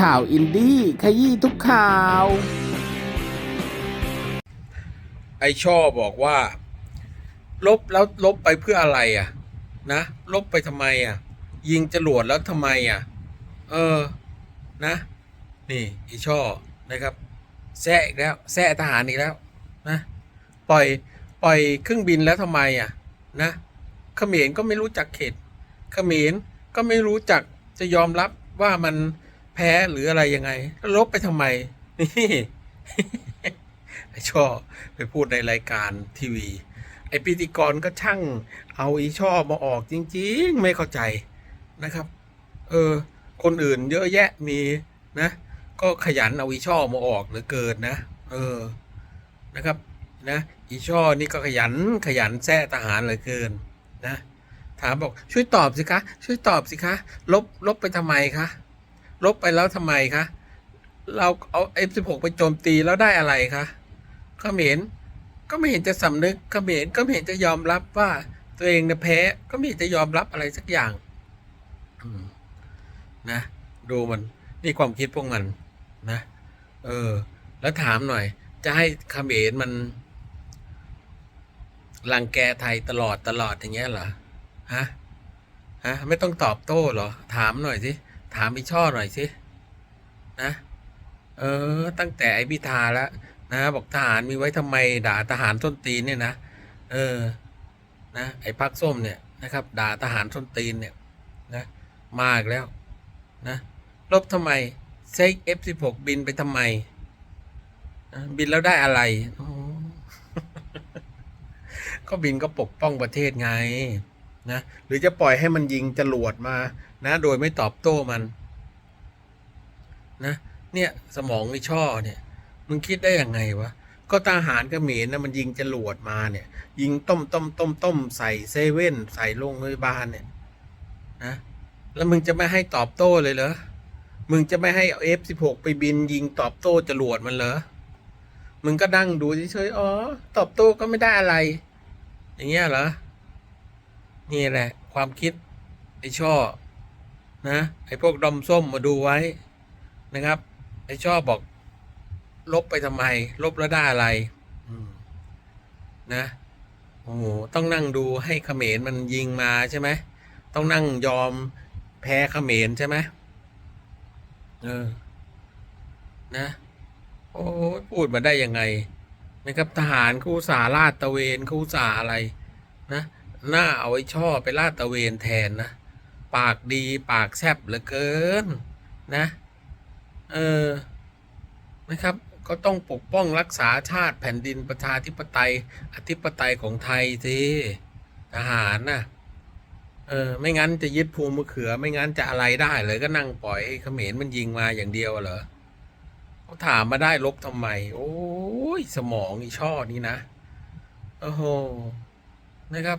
ข่าวอินดี้ขยี้ทุกข่าว ไอช่อบอกว่า ลบแล้วลบไปเพื่ออะไรอะ นะ ลบไปทำไมอะ ยิงจรวดแล้วทำไมอะ เออ นะ นี่ไอช่อนะครับแซะอีกแล้วแซะทหารอีกแล้วนะปล่อยปล่อยเครื่องบินแล้วทำไมอะ นะเขมรก็ไม่รู้จักเขตเขมรก็ไม่รู้จักจะยอมรับว่ามัน แพ้หรืออะไรยังไงลบไปทำไม นี่ไอช่อไปพูดในรายการทีวี ไอพิธีกรก็ช่าง เอาอีช่อมาออกจริง ๆ ไม่เข้าใจนะครับ เออ คนอื่นเยอะแยะมีนะ ก็ขยันเอาอีช่อมาออกเหลือเกินนะ เออนะครับนะอีช่อนี่ก็ขยันขยันแท้ทหารเหลือเกินนะ ถามบอกช่วยตอบสิคะ ช่วยตอบสิคะ ลบลบไปทำไมคะ ลบไปแล้วทำไมคะ เราเอา F16 ไปโจมตีแล้วได้อะไรคะเขมรก็ไม่เห็นจะสำนึกเขมรก็ไม่เห็นจะยอมรับว่าตัวเองเนี่ยแพ้ก็ไม่เห็นจะยอมรับอะไรสักอย่างนะ ดูมันนี่ความคิดพวกมันนะ เออ แล้วถามหน่อย จะให้เขมรมันรังแกไทยตลอดตลอดอย่างเงี้ยเหรอฮะฮะไม่ต้องตอบโต้เหรอ ถามหน่อยสิ ถามพี่ช่อหน่อยสินะ เออ ตั้งแต่ไอพิธาแล้วนะบอกทหารมีไว้ทำไมด่าทหารส้นตีนเนี่ยนะเออนะไอพักส้มเนี่ยนะครับ ด่าทหารส้นตีนเนี่ยนะมาอีกแล้วนะลบทำไมเซ็ก F16 บินไปทำไมนะบินแล้วได้อะไรก็บินก็ปกป้องประเทศไง นะหรือจะปล่อยให้มันยิงจรวดมานะ โดยไม่ตอบโต้มันนะเนี่ยสมองไอ้ช่อเนี่ยมึงคิดได้ยังไงวะก็ทหารกเขมรนะมันยิงจรวดมาเนี่ย ยิงต้มต้มต้มต้มใส่เซเว่นใส่โรงพยาบาลเนี่ยนะแล้วมึงจะไม่ให้ตอบโต้เลยเหรอมึงจะไม่ให้เอา F16 ไปบินยิงตอบโต้จรวดมันเหรอมึงก็นั่งดูเฉยๆอ๋อตอบโต้ก็ไม่ได้อะไร อย่างเงี้ยเหรอ นี่แหละ ความคิดไอ้ช่อนะไอ้พวกดอมส้มมาดูไว้นะครับ ไอ้ช่อบอก ลบไปทำไม ลบแล้วได้อะไรนะโอ้โหต้องนั่งดูให้เขมรมันยิงมาใช่ไหมต้องนั่งยอมแพ้เขมรใช่ไหมเออนะโอ้พูดมาได้ยังไงนะครับทหารเขาอุตสาลาดตะเวนเขาอุตสาอะไร นะ หน้าเอาไอ้ช่อไปลาดตะเวนแทนนะ ปากดีปากแซบเหลือเกินนะ เออ นะครับ ก็ต้องปกป้องรักษาชาติแผ่นดินประชาธิปไตย อธิปไตยของไทยสิทหารน่ะเออไม่งั้นจะยึดภูมะเขือ ไม่งั้นจะอะไรได้เลยก็นั่งปล่อยให้เขมรมันยิงมาอย่างเดียวเหรอเขาถามมาได้ลบทำไม โอ้ยสมองอีช่อนี้นะโอ้โหนะครับ